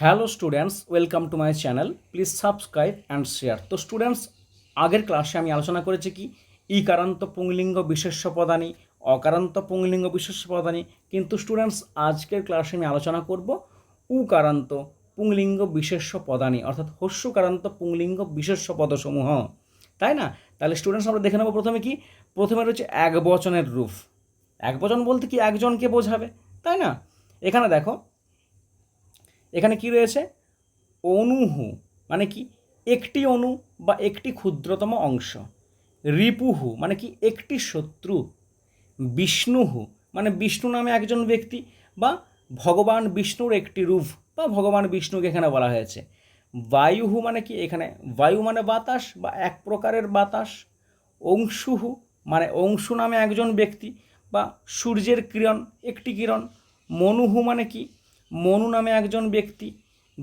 Hello students, welcome to my channel. Please subscribe and share. তো students, আগের ক্লাসে আমি আলোচনা করেছি কি, ইকারান্ত পুংলিঙ্গ বিশেষ্য পদানি, অকারান্ত পুংলিঙ্গ বিশেষ্য পদানি। কিন্তু স্টুডেন্টস, আজকের ক্লাসে আমি আলোচনা করব উকারান্ত পুংলিঙ্গ বিশেষ্য পদানি, অর্থাৎ হস্যকারান্ত পুংলিঙ্গ বিশেষ্য পদসমূহ। তাই না? তাহলে স্টুডেন্টস, আমরা দেখে নেব প্রথমে কি, প্রথমে রয়েছে এক বচনের রূপ। এক বচন বলতে কি একজনকে বোঝাবে? তাই না? এখানে দেখো এখানে কি রয়েছে? অনুহু মানে কি? একটি অণু বা একটি ক্ষুদ্রতম অংশ। রিপুহু মানে কি? একটি শত্রু। বিষ্ণুহু মানে বিষ্ণু নামে একজন ব্যক্তি বা ভগবান বিষ্ণুর একটি রূপ বা ভগবান বিষ্ণুকে এখানে বলা হয়েছে। বায়ুহু মানে কি? এখানে বায়ু মানে বাতাস বা এক প্রকারের বাতাস। অংশুহু মানে অংশু নামে একজন ব্যক্তি বা সূর্যের কিরণ, একটি কিরণ। মনুহু মানে কি? মনু নামে একজন ব্যক্তি,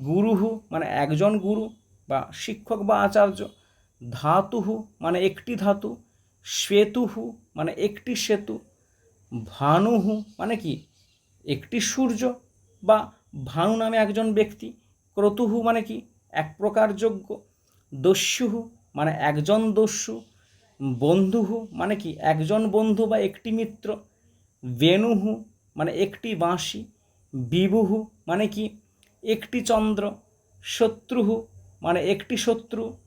গুরুহু মানে একজন গুরু বা শিক্ষক বা আচার্য, ধাতুহু মানে একটি ধাতু, শ্বেতুহু মানে একটি সেতু ভানুহু মানে কি? একটি সূর্য বা ভানু নামে একজন ব্যক্তি, ক্রতুহু মানে কি? এক প্রকার যোগ্য, দস্যুহু মানে একজন দস্যু, বন্ধুহু মানে কি? একজন বন্ধু বা একটি মিত্র, বেনুহু মানে একটি বাঁশি বিবুহু মানে কি? একটি চন্দ্র, শত্রুহু মানে একটি শত্রু,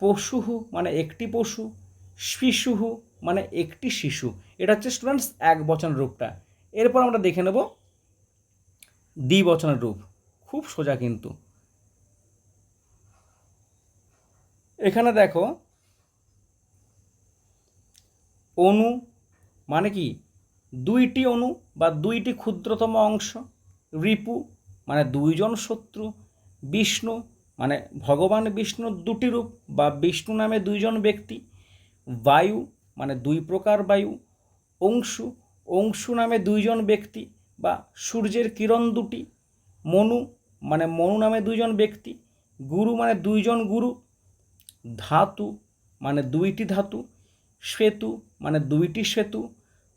পশুহু মানে একটি পশু, শিশুহু মানে একটি শিশু। এটা হচ্ছে স্টুডেন্টস এক বচন রূপটা। এরপর আমরা দেখে নেব দ্বিবচনের রূপ। খুব সোজা কিন্তু। এখানে দেখো অণু মানে কি? দুইটি অণু বা দুইটি ক্ষুদ্রতম অংশ। রিপু মানে দুইজন শত্রু, বিষ্ণু মানে ভগবান বিষ্ণুর দুটি রূপ বা বিষ্ণু নামে দুইজন ব্যক্তি, বায়ু মানে দুই প্রকার বায়ু, অংশু অংশু নামে দুইজন ব্যক্তি বা সূর্যের কিরণ দুটি, মনু মানে মনু নামে দুইজন ব্যক্তি, গুরু মানে দুইজন গুরু, ধাতু মানে দুইটি ধাতু, শ্বেতু মানে দুইটি সেতু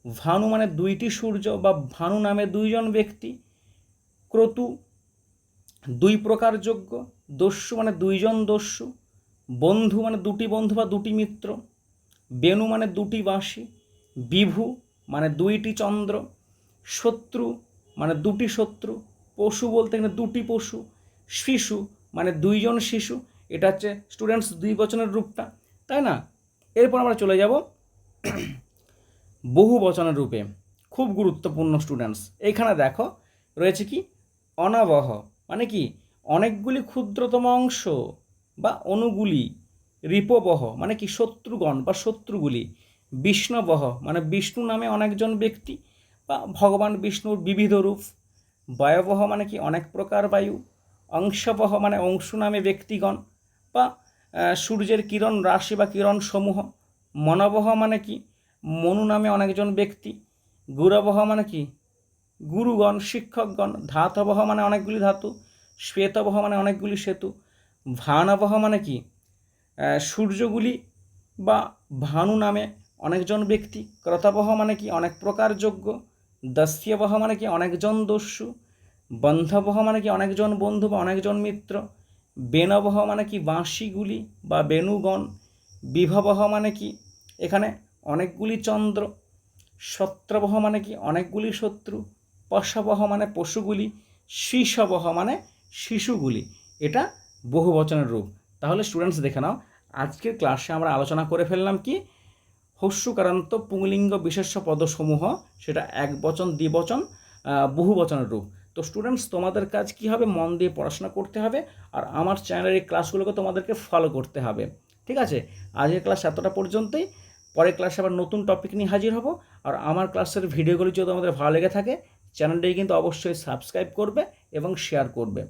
ভানু মানে দুইটি সূর্য বা ভানু নামে দুইজন ব্যক্তি ক্রতু, দুই প্রকার যোগ্য, দস্যু মানে দুইজন দস্যু, বন্ধু মানে দুটি বন্ধু বা দুটি মিত্র, বেণু মানে দুটি বাঁশি, বিভু মানে দুইটি চন্দ্র, শত্রু মানে দুটি শত্রু, পশু বলতে গেলে দুটি পশু, শিশু মানে দুইজন শিশু, এটা হচ্ছে স্টুডেন্টস দুই বচনের রূপটা, তাই না? এরপর আমরা চলে যাব বহু বচনের রূপে, খুব গুরুত্বপূর্ণ স্টুডেন্টস এখানে দেখো, রয়েছে কি? অনাবহ। মানে কি? অনেকগুলি ক্ষুদ্রতম অংশ বা অণুগুলি রিপবহ মানে কি শত্রুগণ বা শত্রুগুলি, বিষ্ণবহ মানে বিষ্ণু নামে অনেকজন ব্যক্তি বা ভগবান বিষ্ণুর বিবিধ রূপ, বায়বহ মানে কি অনেক প্রকার বায়ু, অংশবহ মানে অংশ নামে ব্যক্তিগণ বা সূর্যের কিরণ রাশি বা কিরণ সমূহ মনবহ মানে কি মনু নামে অনেকজন ব্যক্তি, গুরবহ মানে কি গুরুগণ, শিক্ষকগণ, ধাতবহ মানে অনেকগুলি ধাতু, শ্বেতবহ মানে অনেকগুলি সেতু ভানবহ মানে কি? সূর্যগুলি বা ভানু নামে অনেকজন ব্যক্তি, ক্রতবহ মানে কি? অনেক প্রকার যোগ্য দস্যবহ মানে কি? অনেকজন দস্যু, বন্ধবহ মানে কি? অনেকজন বন্ধু বা অনেকজন মিত্র, বেনবহ মানে কি? বাঁশিগুলি বা বেনুগণ, বিভবহ মানে কি? এখানে অনেকগুলি চন্দ্র শত্রবহ মানে কি? অনেকগুলি শত্রু পশবহ মানে পশুগুলি, শিশবহ মানে শিশুগুলি। এটা বহু বচনের রূপ। তাহলে স্টুডেন্টস দেখে নাও, আজকের ক্লাসে আমরা আলোচনা করে ফেললাম কি? হস্যকারান্ত পুংলিঙ্গ বিশেষ্য পদসমূহ, সেটা এক বচন দ্বিবচন বহু বচনের রূপ। তো স্টুডেন্টস তোমাদের কাজ কী হবে? মন দিয়ে পড়াশোনা করতে হবে আর আমার চ্যানেলের এই ক্লাসগুলোকে তোমাদেরকে ফলো করতে হবে। ঠিক আছে? আজকের ক্লাস এতটা পর্যন্তই। পরের ক্লাসে আবার নতুন টপিক নিয়ে হাজির হব। আর আমার ক্লাসের ভিডিওগুলি যদি তোমাদের ভালো লেগে থাকে চ্যানেলটাই কিন্তু অবশ্যই সাবস্ক্রাইব করবে এবং শেয়ার করবে।